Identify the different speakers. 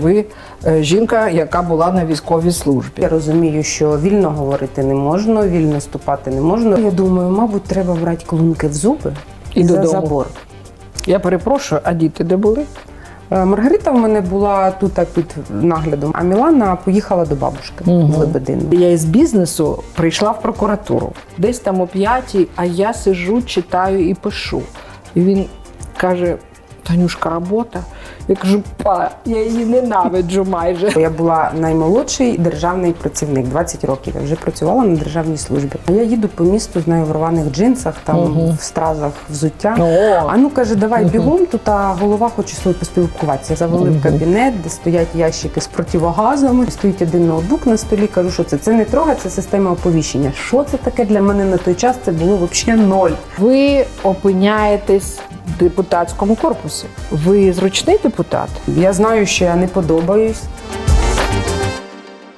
Speaker 1: Ви е, жінка, яка була на військовій службі.
Speaker 2: Я розумію, що вільно говорити не можна, вільно ступати не можна. Я думаю, мабуть, треба брати клунки в зуби
Speaker 1: І
Speaker 2: і, за
Speaker 1: додому.
Speaker 2: забор.
Speaker 1: Я перепрошую, а діти де були?
Speaker 2: Е, Маргарита в мене була тут так під наглядом, а Мілана поїхала до бабушки в Лебедину.
Speaker 1: Я із бізнесу прийшла в прокуратуру. Десь там о п'ятій, а я сижу, читаю і пишу. І він каже: Танюшка, робота. Я кажу, па, я її ненавиджу майже.
Speaker 2: Я була наймолодший державний працівник, 20 років. Я вже працювала на державній службі. А я їду по місту з нею в рваних джинсах, там в стразах взуття.
Speaker 1: О.
Speaker 2: А ну каже, давай бігом, тут а голова хоче з тобою поспілкуватися. Завели в кабінет, де стоять ящики з противогазами. Стоїть один ноутбук на столі. Кажу, що це? Це не трога, це система оповіщення. Що це таке для мене на той час? Це було взагалі ноль.
Speaker 1: Ви опиняєтесь депутатському корпусі. Ви зручний депутат?
Speaker 2: Я знаю, що я не подобаюсь.